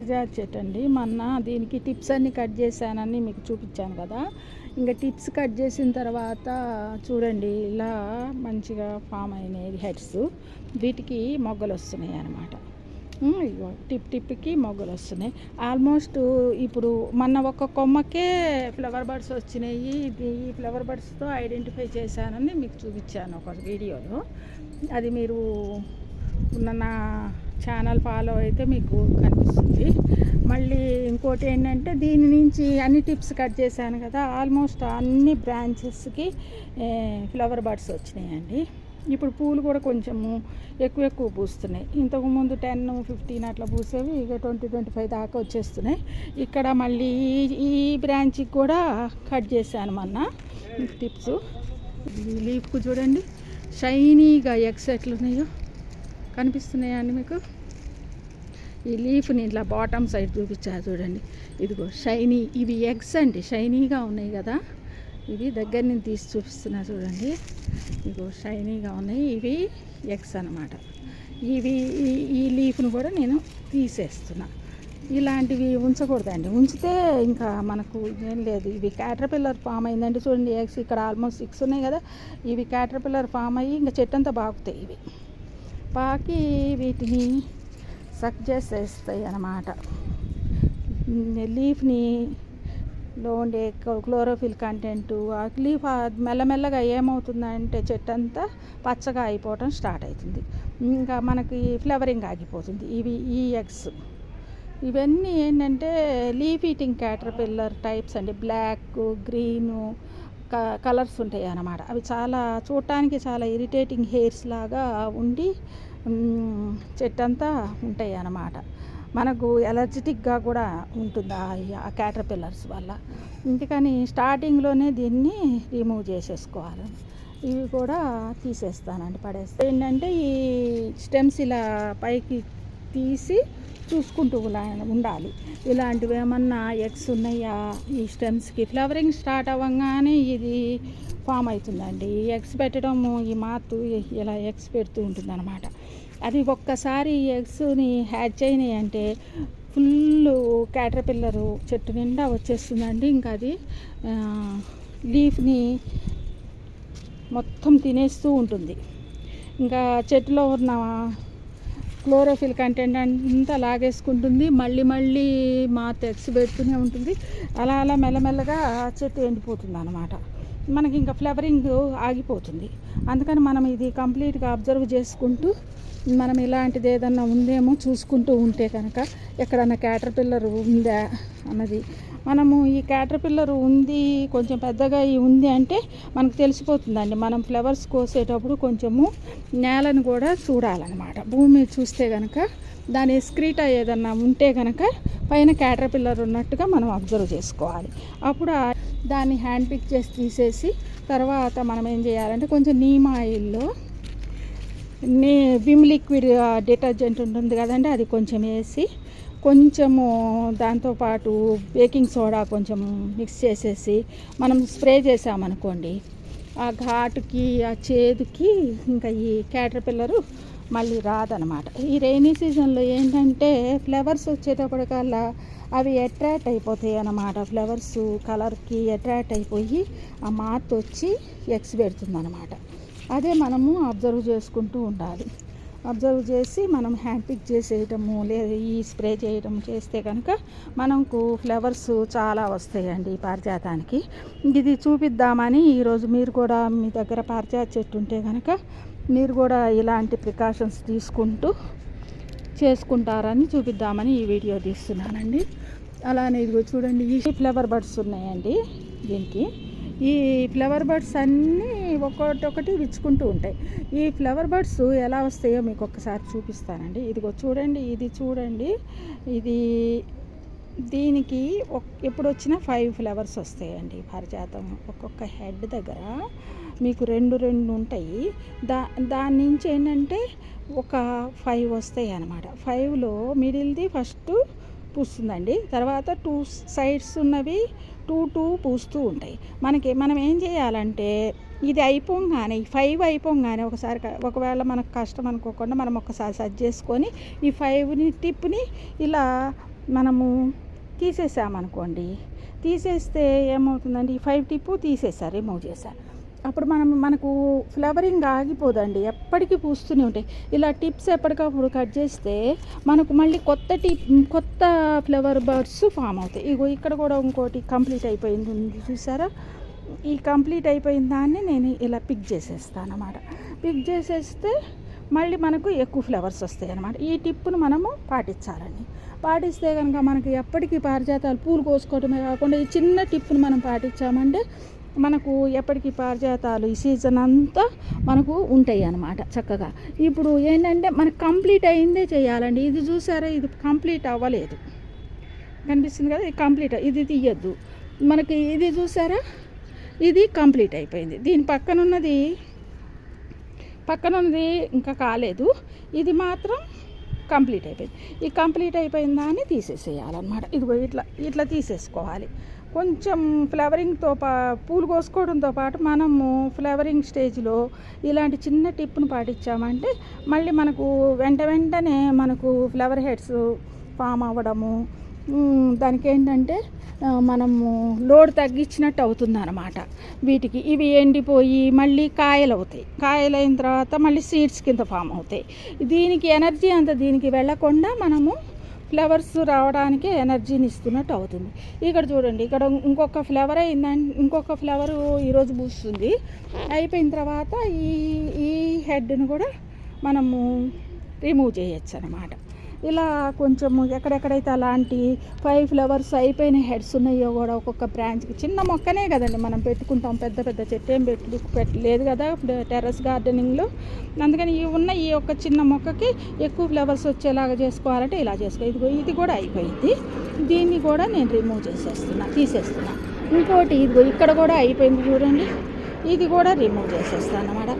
పారిజాత చెట్టు అండి మొన్న దీనికి టిప్స్ అన్నీ కట్ చేశానని మీకు చూపించాను కదా. ఇంకా టిప్స్ కట్ చేసిన తర్వాత చూడండి ఇలా మంచిగా ఫామ్ అయినాయి హెడ్స్. వీటికి మొగ్గలు వస్తున్నాయి అన్నమాట. ఇగో టిప్ టిప్కి మొగ్గలు వస్తున్నాయి. ఆల్మోస్ట్ ఇప్పుడు మొన్న ఒక కొమ్మకే ఫ్లవర్ బర్డ్స్ వచ్చినాయి. ఈ ఫ్లవర్ బర్డ్స్తో ఐడెంటిఫై చేశానని మీకు చూపించాను ఒక వీడియోలో. అది మీరు ఉన్న నా ఛానల్ ఫాలో అయితే మీకు కనిపిస్తుంది. మళ్ళీ ఇంకోటి ఏంటంటే దీని నుంచి అన్ని టిప్స్ కట్ చేశాను కదా ఆల్మోస్ట్ అన్ని బ్రాంచెస్కి ఫ్లవర్ బర్డ్స్ వచ్చినాయండి. ఇప్పుడు పూలు కూడా కొంచెము ఎక్కువ ఎక్కువ పూస్తున్నాయి. ఇంతకుముందు టెన్ ఫిఫ్టీన్ అట్లా పూసేవి ఇక ట్వంటీ ట్వంటీ ఫైవ్ దాకా వచ్చేస్తున్నాయి. ఇక్కడ మళ్ళీ ఈ- ఈ బ్రాంచ్కి కూడా కట్ చేశాను మొన్న టిప్స్. లీఫ్కు చూడండి షైనీగా ఎగ్స్ ఎట్లున్నాయో కనిపిస్తున్నాయా అండి మీకు? ఈ లీఫ్ని ఇట్లా బాటమ్ సైడ్ చూపించారు చూడండి. ఇదిగో షైనీ ఇవి ఎగ్స్ అండి షైనీగా ఉన్నాయి కదా. ఇవి దగ్గర నుంచి తీసి చూపిస్తున్నా చూడండి. ఇదిగో షైనీగా ఉన్నాయి. ఇవి ఎగ్స్ అన్నమాట. ఇవి ఈ- ఈ లీఫ్ను కూడా నేను తీసేస్తున్నా. ఇలాంటివి ఉంచకూడదండి. ఉంచితే ఇంకా మనకు ఏం లేదు. ఇవి క్యాటర్పిల్లర్ ఫామ్ అయిందంటే చూడండి. ఎగ్స్ ఇక్కడ ఆల్మోస్ట్ సిక్స్ ఉన్నాయి కదా. ఇవి క్యాటర్పిల్లర్ ఫామ్ అయ్యి ఇంకా చెట్టంతా బాగుతాయి ఇవి. పాకి వీటిని సక్ చేసేస్తాయి అన్నమాట. లీఫ్ని లో ఉండే క్లోరోఫిల్ కంటెంట్ ఆ లీఫ్ మెల్లమెల్లగా ఏమవుతుందంటే చెట్టు అంతా పచ్చగా అయిపోవటం స్టార్ట్ అవుతుంది ఇంకా మనకి ఫ్లవరింగ్ ఆగిపోతుంది. ఇవి ఈ ఎగ్స్. ఇవన్నీ ఏంటంటే లీఫ్ ఈటింగ్ క్యాటర్పిల్లర్ టైప్స్ అండి. బ్లాక్ గ్రీను కలర్స్ ఉంటాయి అన్నమాట. అవి చాలా చూడటానికి చాలా ఇరిటేటింగ్ హెయిర్స్ లాగా ఉండి చెట్టు చెట్టంతా ఉంటాయి అన్నమాట. మనకు ఎలర్జెటిక్గా కూడా ఉంటుంది ఆ- ఆ క్యాటర్పిల్లర్స్ వల్ల? అందుకని స్టార్టింగ్లోనే దీన్ని రిమూవ్ చేసేసుకోవాలి. ఇవి కూడా తీసేస్తానండి పడేస్తాను. ఏంటంటే ఈ స్టెమ్స్ ఇలా పైకి తీసి చూసుకుంటూ ఉండాలి. ఇలాంటివి ఏమన్నా ఎగ్స్ ఉన్నాయా? ఈ స్టెమ్స్కి ఫ్లవరింగ్ స్టార్ట్ అవ్వగానే ఇది ఫామ్ అవుతుందండి. ఈ ఎగ్స్ పెట్టడము ఈ మాతు ఇలా ఎగ్స్ పెడుతూ ఉంటుంది అనమాట అది ఒక్కసారి ఎగ్స్ని హ్యాచ్ అయినాయి అంటే ఫుల్ క్యాటర్పిల్లరు చెట్టు నిండా వచ్చేస్తుందండి. ఇంకా అది లీఫ్ని మొత్తం తినేస్తూ ఉంటుంది. ఇంకా చెట్టులో ఉన్న క్లోరోఫిల్ కంటెంట్ అంతా లాగేసుకుంటుంది. మళ్ళీ మళ్ళీ మా ఎగ్స్ పెడుతూనే ఉంటుంది. అలా అలా మెల్లమెల్లగా చెట్టు ఎండిపోతుంది అనమాట మనకి ఇంకా ఫ్లవరింగ్ ఆగిపోతుంది. అందుకని మనం ఇది కంప్లీట్గా అబ్జర్వ్ చేసుకుంటూ మనం ఇలాంటిది ఏదన్నా ఉందేమో చూసుకుంటూ ఉంటే కనుక ఎక్కడన్నా క్యాటర్ పిల్లర్ ఉందా అన్నది మనము ఈ క్యాటర్పిల్లర్ ఉంది కొంచెం పెద్దగా ఈ ఉంది అంటే మనకు తెలిసిపోతుందండి. మనం ఫ్లవర్స్ కోసేటప్పుడు కొంచెము నేలను కూడా చూడాలన్నమాట. భూమి చూస్తే కనుక దాని ఎస్క్రీటా ఏదన్నా ఉంటే కనుక పైన క్యాటర్పిల్లర్ ఉన్నట్టుగా మనం అబ్జర్వ్ చేసుకోవాలి. అప్పుడు దాన్ని హ్యాండ్ పిక్ చేసి తీసేసి తర్వాత మనం ఏం చేయాలంటే కొంచెం నీమ్ ఆయిల్లో నీ విమ్ లిక్విడ్ డిటర్జెంట్ ఉంటుంది కదండి అది కొంచెం వేసి కొంచెము దాంతోపాటు బేకింగ్ సోడా కొంచెం మిక్స్ చేసేసి మనం స్ప్రే చేసామనుకోండి ఆ ఘాటుకి ఆ చేదుకి ఇంకా ఈ క్యాటర్ పిల్లరు మళ్ళీ రాదనమాట. ఈ రైనీ సీజన్లో ఏంటంటే ఫ్లవర్స్ వచ్చేటప్పటికల్లా అవి అట్రాక్ట్ అయిపోతాయి అన్నమాట. ఫ్లవర్స్ కలర్కి అట్రాక్ట్ అయిపోయి ఆ మాత్ వచ్చి ఎగ్స్ పెడుతుంది అనమాట అదే మనము అబ్జర్వ్ చేసుకుంటూ ఉండాలి. అబ్జర్వ్ చేసి మనం హ్యాండ్ పిక్ చేసేయటము లేదా ఈ స్ప్రే చేయటం చేస్తే కనుక మనకు ఫ్లవర్స్ చాలా వస్తాయండి ఈ పారిజాతానికి. ఇది చూపిద్దామని ఈరోజు మీరు కూడా మీ దగ్గర పారిజాత చెట్టు ఉంటే కనుక మీరు కూడా ఇలాంటి ప్రికాషన్స్ తీసుకుంటూ చేసుకుంటారని చూపిద్దామని ఈ వీడియో తీస్తున్నానండి. అలానే ఇదిగో చూడండి ఈ ఫ్లవర్ బర్డ్స్ ఉన్నాయండి దీనికి. ఈ ఫ్లవర్ బర్డ్స్ అన్నీ ఒక్కొక్కటి ఒకటి విచ్చుకుంటూ ఉంటాయి. ఈ ఫ్లవర్ బర్డ్స్ ఎలా వస్తాయో మీకు ఒక్కసారి చూపిస్తానండి. ఇదిగో చూడండి ఇది చూడండి. ఇది దీనికి ఒక్- ఎప్పుడు వచ్చినా ఫైవ్ ఫ్లవర్స్ వస్తాయండి పారిజాతం. ఒక్కొక్క హెడ్ దగ్గర మీకు రెండు రెండు ఉంటాయి. దా దాని నుంచి ఏంటంటే ఒక ఫైవ్ వస్తాయి అన్నమాట ఫైవ్లో మిడిల్ది ఫస్ట్ పూస్తుందండి. తర్వాత టూ సైడ్స్ ఉన్నవి టూ టూ పూస్తూ ఉంటాయి. మనకి మనం ఏం చేయాలంటే ఇది అయిపోగానే ఈ ఫైవ్ అయిపోగానే ఒకసారి ఒకవేళ మనకు కష్టం అనుకోకుండా మనం ఒకసారి సెట్ చేసుకొని ఈ ఫైవ్ని టిప్ని ఇలా మనము తీసేసామనుకోండి తీసేస్తే ఏమవుతుందండి? ఈ ఫైవ్ టిప్పు తీసేసారు రిమూవ్ చేశారు. అప్పుడు మనం మనకు ఫ్లవరింగ్ ఆగిపోదండి ఎప్పటికీ పూస్తూనే ఉంటాయి. ఇలా టిప్స్ ఎప్పటికప్పుడు కట్ చేస్తే మనకు మళ్ళీ కొత్త టిప్ కొత్త ఫ్లవర్ బర్డ్స్ ఫామ్ అవుతాయి. ఇగో ఇక్కడ కూడా ఇంకోటి కంప్లీట్ అయిపోయింది చూసారా? ఈ కంప్లీట్ అయిపోయిన దాన్ని నేను ఇలా పిక్ చేసేస్తాను అనమాట పిక్ చేసేస్తే మళ్ళీ మనకు ఎక్కువ ఫ్లవర్స్ వస్తాయి అన్నమాట. ఈ టిప్పును మనము పాటించాలండి. పాటిస్తే కనుక మనకి ఎప్పటికీ పారిజాతాలు పూలు కోసుకోవడమే కాకుండా ఈ చిన్న టిప్పును మనం పాటించామంటే మనకు ఎప్పటికీ పారిజాతాలు ఈ సీజన్ అంతా మనకు ఉంటాయి అన్నమాట చక్కగా. ఇప్పుడు ఏంటంటే మనకు కంప్లీట్ అయిందే చేయాలండి. ఇది చూసారా? ఇది కంప్లీట్ అవ్వలేదు. కనిపిస్తుంది కదా? ఇది కంప్లీట్ ఇది తీయద్దు. మనకి ఇది చూసారా? ఇది కంప్లీట్ అయిపోయింది. దీని పక్కన ఉన్నది పక్కన ఉన్నది ఇంకా కాలేదు. ఇది మాత్రం కంప్లీట్ అయిపోయింది. ఈ కంప్లీట్ అయిపోయిందా అని తీసేసేయాలన్నమాట. ఇదిగో ఇట్లా ఇట్లా తీసేసుకోవాలి. కొంచెం ఫ్లవరింగ్తో పా పూలు కోసుకోవడంతో పాటు మనము ఫ్లవరింగ్ స్టేజ్లో ఇలాంటి చిన్న టిప్ను పాటించామంటే మళ్ళీ మనకు వెంట వెంటనే మనకు ఫ్లవర్ హెడ్స్ ఫామ్ అవ్వడము దానికి ఏంటంటే మనము లోడ్ తగ్గించినట్టు అవుతుంది అనమాట వీటికి ఇవి ఎండిపోయి మళ్ళీ కాయలు అవుతాయి కాయలు అయిన తర్వాత మళ్ళీ సీడ్స్ కింద ఫామ్ అవుతాయి. దీనికి ఎనర్జీ అంత దీనికి వెళ్ళకుండా మనము ఫ్లవర్స్ రావడానికి ఎనర్జీని ఇస్తున్నట్టు అవుతుంది. ఇక్కడ చూడండి ఇక్కడ ఇంకొక ఫ్లవర్ అయిందంటే ఇంకొక ఫ్లవర్ ఈరోజు పూస్తుంది. అయిపోయిన తర్వాత ఈ ఈ హెడ్ను కూడా మనము రిమూవ్ చేయొచ్చు అనమాట ఇలా కొంచెం ఎక్కడెక్కడైతే అలాంటి ఫైవ్ ఫ్లవర్స్ అయిపోయిన హెడ్స్ ఉన్నాయో కూడా ఒక్కొక్క బ్రాంచ్కి చిన్న మొక్కనే కదండి మనం పెట్టుకుంటాం. పెద్ద పెద్ద చెట్టు ఏం పెట్టు పెట్టలేదు కదా టెర్రస్ గార్డెనింగ్లో అందుకని ఈ ఉన్న ఈ యొక్క చిన్న మొక్కకి ఎక్కువ ఫ్లవర్స్ వచ్చేలాగా చేసుకోవాలంటే ఇలా చేసుకో ఇది ఇది కూడా అయిపోయింది. దీన్ని కూడా నేను రిమూవ్ చేసేస్తున్నా తీసేస్తున్నా. ఇంకోటి ఇదిగో ఇక్కడ కూడా అయిపోయింది చూడండి. ఇది కూడా రిమూవ్ చేసేస్తాను అనమాట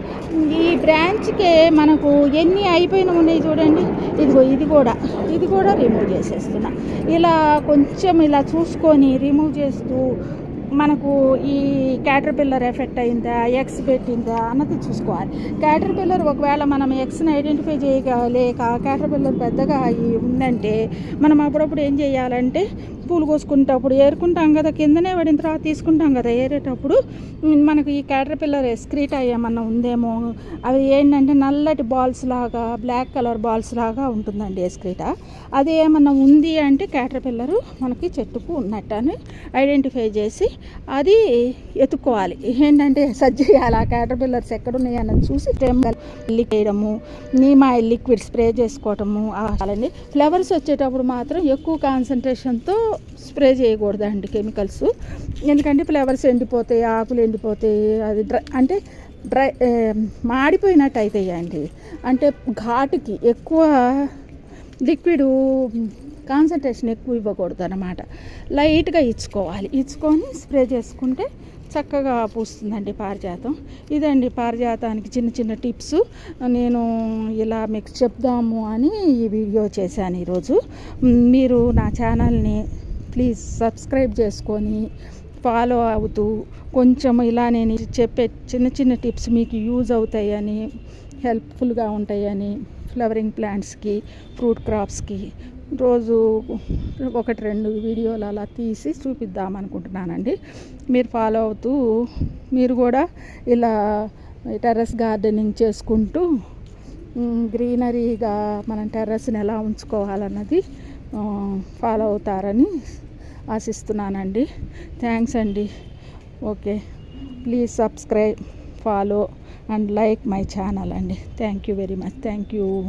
ఈ బ్రాంచ్కే మనకు ఎన్ని అయిపోయిన ఉన్నాయి చూడండి. ఇదిగో ఇది కూడా ఇది కూడా రిమూవ్ చేసేస్తున్నా. ఇలా కొంచెం ఇలా చూసుకొని రిమూవ్ చేస్తూ మనకు ఈ క్యాటర్ పిల్లర్ ఎఫెక్ట్ అయిందా ఎక్స్ పెట్టిందా అన్నది చూసుకోవాలి. క్యాటర్ పిల్లర్ ఒకవేళ మనం ఎక్స్ని ఐడెంటిఫై చేయలేక క్యాటర్ పిల్లర్ పెద్దగా అయ్యి ఉందంటే మనం అప్పుడప్పుడు ఏం చేయాలంటే పూలు కోసుకునేటప్పుడు ఏరుకుంటాం కదా కిందనే పడిన తర్వాత తీసుకుంటాం కదా ఏరేటప్పుడు మనకు ఈ క్యాటర్ పిల్లర్ ఎస్క్రీటా ఏమన్నా ఉందేమో అవి ఏంటంటే నల్లటి బాల్స్ లాగా బ్లాక్ కలర్ బాల్స్ లాగా ఉంటుందండి ఎస్క్రీట అది ఏమన్నా ఉంది అంటే క్యాటర్ పిల్లరు మనకి చెట్టుకు ఉన్నట్టు అని ఐడెంటిఫై చేసి అది ఎత్తుక్కోవాలి ఏంటంటే సర్జ్ చేయాలి ఆ క్యాటర్ పిల్లర్స్ ఎక్కడున్నాయి అన్నది చూసి టెంబల్ వేయడము నీమా లిక్విడ్ స్ప్రే చేసుకోవటము అలాంటి ఫ్లవర్స్ వచ్చేటప్పుడు మాత్రం ఎక్కువ కాన్సన్ట్రేషన్తో స్ప్రే చేయకూడదండి కెమికల్స్. ఎందుకంటే ఫ్లవర్స్ ఎండిపోతాయి ఆకులు ఎండిపోతాయి అది డ్రై అంటే డ్రై మాడిపోయినట్టు అవుతాయండి అంటే ఘాటుకి ఎక్కువ లిక్విడ్ కాన్సన్ట్రేషన్ ఎక్కువ ఇవ్వకూడదు అనమాట లైట్గా ఇచ్చుకోవాలి. ఇచ్చుకొని స్ప్రే చేసుకుంటే చక్కగా పూస్తుందండి పారిజాతం. ఇదండి పారిజాతానికి చిన్న చిన్న టిప్స్. నేను ఇలా మీకు చెప్దాము అని ఈ వీడియో చేశాను ఈరోజు. మీరు నా ఛానల్ని ప్లీజ్ సబ్స్క్రైబ్ చేసుకొని ఫాలో అవుతూ కొంచెం ఇలా నేను చెప్పే చిన్న చిన్న టిప్స్ మీకు యూజ్ అవుతాయని హెల్ప్ఫుల్గా ఉంటాయని ఫ్లవరింగ్ ప్లాంట్స్కి ఫ్రూట్ క్రాప్స్కి రోజు ఒకటి రెండు వీడియోలు అలా తీసి చూపిద్దాం అనుకుంటున్నానండి. మీరు ఫాలో అవుతూ మీరు కూడా ఇలా టెర్రస్ గార్డెనింగ్ చేసుకుంటూ గ్రీనరీగా మనం టెర్రస్ని ఎలా ఉంచుకోవాలన్నది ఫాలో అవుతారని ఆశిస్తున్నానండి. థ్యాంక్స్ అండి. Okay. Please subscribe follow and like my channel అండి. Thank you very much. Thank you.